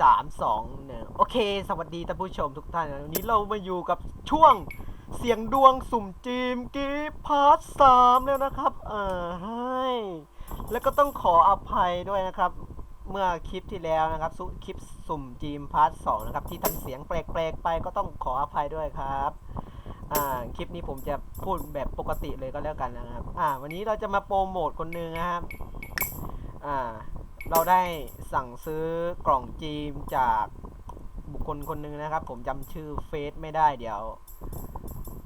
สามสองหนึ่งโอเค สวัสดีท่านผู้ชมทุกท่านนะวันนี้เรามาอยู่กับช่วงเสียงดวงสุ่มจีมกีพาร์ทสามแล้วนะครับ เออให้แล้วก็ต้องขออภัยด้วยนะครับ เมื่อคลิปที่แล้วนะครับซุคลิปสุ่มจีมพาร์ทสองนะครับ ที่ทำเสียงแปลกๆไปก็ต้องขออภัยด้วยครับอ่าคลิปนี้ผมจะพูดแบบปกติเลยก็แล้วกันนะครับ อ่า วันนี้เราจะมาโปรโมทคนหนึ่งนะครับ อ่า เราได้สั่งซื้อกล่องจีมจากบุคคลคนหนึ่งนะครับ ผมจำชื่อเฟซไม่ได้เดี๋ยว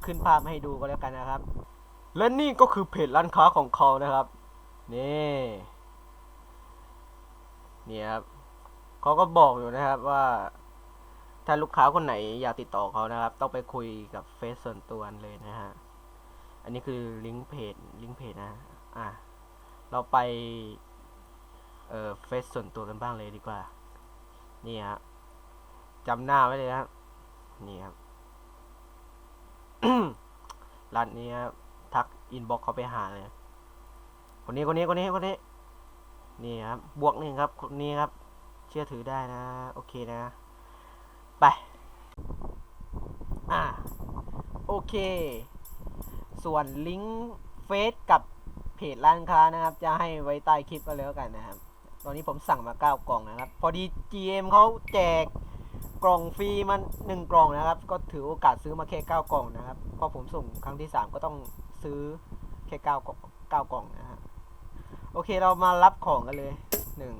ขึ้นภาพให้ดูก็แล้วกันนะครับ และนี่ก็คือเพจร้านค้าของเขานะครับ นี่นี่ครับเขาก็บอกอยู่นะครับว่า ถ้าลูกค้าคนไหนอยากติดต่อเขานะครับ ต้องไปคุยกับเฟซส่วนตัวเลยนะฮะอันนี้คือลิงก์เพจลิงก์เพจนะ อะ เราไป เอ่อเฟซส่วนตัวกันบ้างเลยดีกว่า นี่ฮะจำหน้าไว้เลยครับ นี่ครับร้านนี้ครับทักอินบ็อกเขาไปหาเลย คนนี้คนนี้คนนี้คนนี้ นี่ครับ บวกหนึ่งครับ คนนี้ครับ เชื่อถือได้นะ โอเคนะ ไป อ่า โอเค ส่วนลิงก์เฟซกับเพจร้านค้านะครับ จะให้ไว้ใต้คลิปก็แล้วกันนะครับ ตอนนี้ผมสั่งมา 9 กล่องนะครับ พอดี GM เขาแจกกล่องฟรีมันหนึ่งกล่องนะครับ ก็ถือโอกาสซื้อมาแค่ 9 กล่องนะครับ พอผมส่งครั้งที่ 3 ก็ต้องซื้อแค่9กล่อง9กล่องนะฮะ โอเคเรามารับของกันเลยหนึ่ง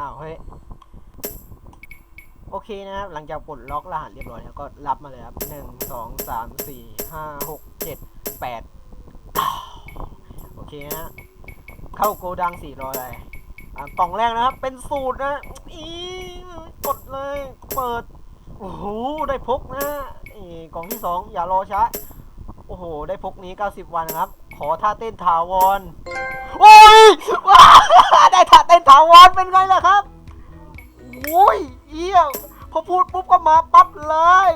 อ้าวเฮ้ย โอเคนะครับ หลังจากปลดล็อกรหัสเรียบร้อยแล้วก็รับมาเลยครับหนึ่งสองสามสี่ห้าหกเจ็ดแปดโอเคนะ เข้าโกดังสี่รออะไร กล่องแรกนะครับ เป็นสูตรนะอีกดเลย เปิด โอ้โห ได้พกนะอีกล่องที่สองอย่ารอช้า โอ้โห ได้พกนี้ 90 วันนะครับ ขอท่าเต้นถาวร โอ้ยว้าได้ท่าเต้นถาวรเป็นไงล่ะครับโอ้ยเอี้ยพอพูดปุ๊บก็มาปั๊บเลย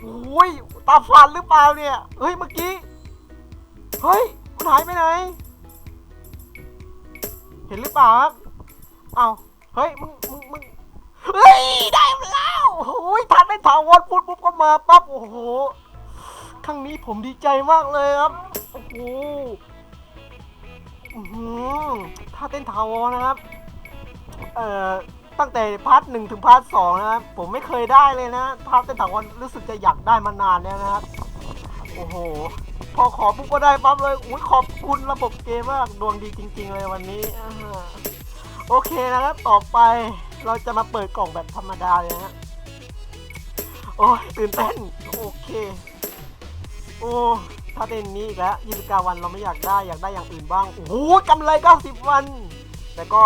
โอ้ยตาฝันหรือเปล่าเนี่ย เฮ้ย เมื่อกี้ เฮ้ย มันหายไปไหน เห็นหรือเปล่าครับเอาเฮ้ยมึงมึงมึงเฮ้ยได้แล้วโอ้ยทันได้ถาวรพูดปุ๊บก็มาปั๊บโอ้โหครั้งนี้ผมดีใจมากเลยครับโอ้โหอื้อหือถ้าเต้นถาวรนะครับ เอ่อตั้งแต่พาร์ทหนึ่งถึงพาร์ทสองนะครับผมไม่เคยได้เลยนะพาร์ทเต้นถาวรรู้สึกจะอยากได้มานานแล้วนะครับโอ้โห พอขอปุ๊บก็ได้ปั๊บเลยอุ้ยขอบคุณระบบเกมมากดวงดีจริง ๆ เลยวันนี้อ่าโอเคนะครับต่อไปเราจะมาเปิดกล่องแบบธรรมดาเลยนะโอ้ยตื่นเต้นโอเค โอ้ถ้าเป็นนี้อีกแล้ว29 วันเราไม่อยากได้อยากได้อย่างอื่นบ้างโอ้โหกำไร 90 วัน แต่ก็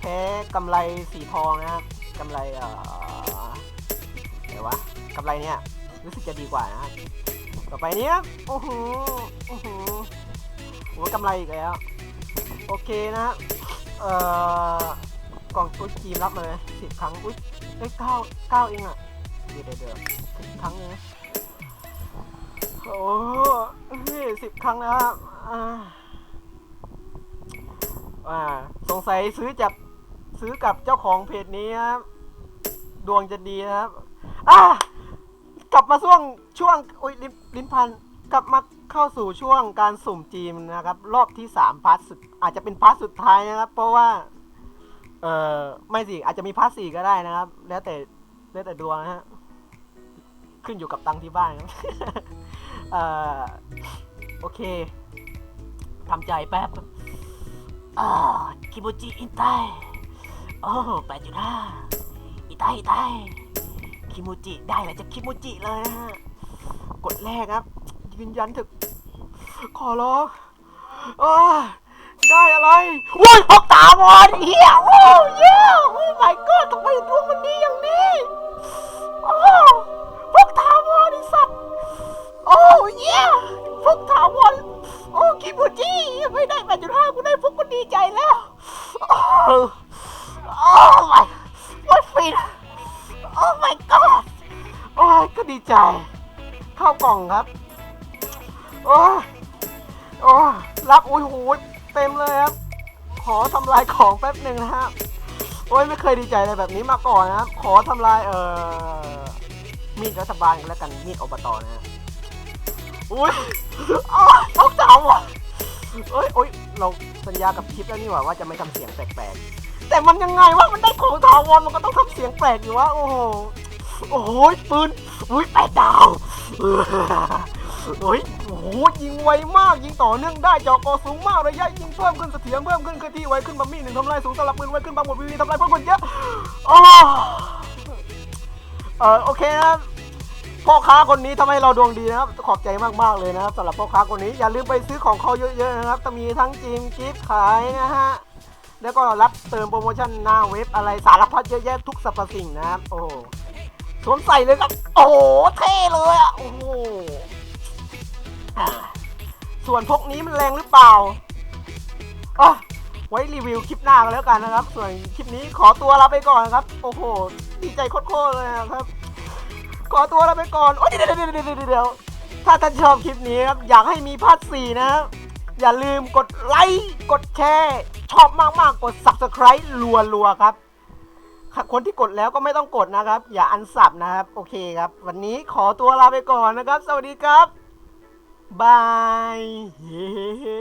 แพ้กำไรสีทองนะครับกำไรเอ่อไหนวะกำไรเนี่ยรู้สึกจะดีกว่านะครับ ต่อไปเนี้ยโอ้โห โอ้โหโอ้กำไรอีกแล้ว โอเคนะฮะเอ่อกล่องตัวจีมรับเลยสิบครั้งอุ้ยเอ้เก้าเก้าเองอะเดี๋ยวเดี๋ยวเดี๋ยวสิบครั้งเลยนะโอ้ยสิบครั้งนะครับอ่าอ่าสงสัยซื้อจากซื้อกับเจ้าของเพจนี้ครับ ดวงจะดีนะครับ อ่า กลับมาช่วงช่วงโอ้ยลิ้นลิ้นพันกลับมาเข้าสู่ช่วงการสุ่มจีมนะครับ รอบที่สามพาร์ทสุดอาจจะเป็นพาร์ทสุดท้ายนะครับ เพราะว่า เออไม่สิอาจจะมีพาร์ทสี่ก็ได้นะครับ แล้วแต่แล้วแต่ดวงนะฮะขึ้นอยู่กับตังที่บ้านครับ เออโอเคทำใจแป๊บอ่าคิโมจิอินไตโอ้แปดจุดห้าอินไตอิไต คิโมจิได้แล้วจะคิโมจิเลยนะฮะกดแรกครับ ยืนยันถึกขอร้องอ้ยได้อะไรโอ้ยพกตาบอดเฮียโอ้ยเย้โอ้ my god ทำไมดวงมันดีอย่างนี้โอ้พกตาบอดไอสัตว์โอ้เย้พกถาวรโอ้คิมูจิไม่ได้มาจุดห้ากูได้พกก็ดีใจแล้ว โอ้ยก็ดีใจ เข้ากล่องครับ โอ้โอ้รับอุ้ยหูเต็มเลยครับ ขอทำลายของแป๊บหนึ่งนะครับ โอ้ยไม่เคยดีใจอะไรแบบนี้มาก่อนนะครับ ขอทำลายเอ่อมีดรัฐบาลแล้วกันมีดอบตนะฮะอุ้ยอ้าวต้องจาว่ะเอ้ยโอ้ยเราสัญญากับคลิปแล้วนี่หว่าว่าจะไม่ทำเสียงแปลกๆแต่มันยังไงวะมันได้ของถาวรมันก็ต้องทำเสียงแปลกอยู่วะโอ้โห โอ้โหปืนอุ้ยแปดดาวโอ้ยโอ้ยิงไวมาก ยิงต่อเนื่องได้เจาะกอสูงมากระยะยิงเพิ่มขึ้นเสถียรเพิ่มขึ้นเคลื่อนที่ไวขึ้นบะมี่หนึ่งทำลายสูงสลับปืนไวขึ้นบางหมดวีวีทำลายเพิ่มขึ้นเยอะอ๋อเออโอเคนะพ่อค้าคนนี้ทำให้เราดวงดีนะครับ ขอบใจมากๆเลยนะครับสำหรับพ่อค้าคนนี้อย่าลืมไปซื้อของเขาเยอะๆนะครับจะมีทั้งจิมกิฟต์ขายนะฮะแล้วก็รับเติมโปรโมชั่นหน้าเว็บอะไรสารพัดเยอะแยะทุกสรรพสิ่งนะครับโอ้ สวมใส่เลยครับ โอ้โห เท่เลยอะ โอ้โหส่วนพวกนี้มันแรงหรือเปล่าอ๋อไว้รีวิวคลิปหน้ากันแล้วกันนะครับ ส่วนคลิปนี้ขอตัวลาไปก่อนนะครับ โอ้โห ดีใจโคตรเลยนะครับ ขอตัวลาไปก่อน โอ้ยเดี๋ยวเดี๋ยวเดี๋ยวถ้าท่านชอบคลิปนี้ครับ อยากให้มีพาร์ทสี่นะครับอย่าลืมกดไลค์ กดแชร์ ชอบมากๆ กด subscribe รัวๆ ครับ คนที่กดแล้วก็ไม่ต้องกดนะครับ อย่าอันสับนะครับ โอเคครับ วันนี้ขอตัวลาไปก่อนนะครับ สวัสดีครับบาย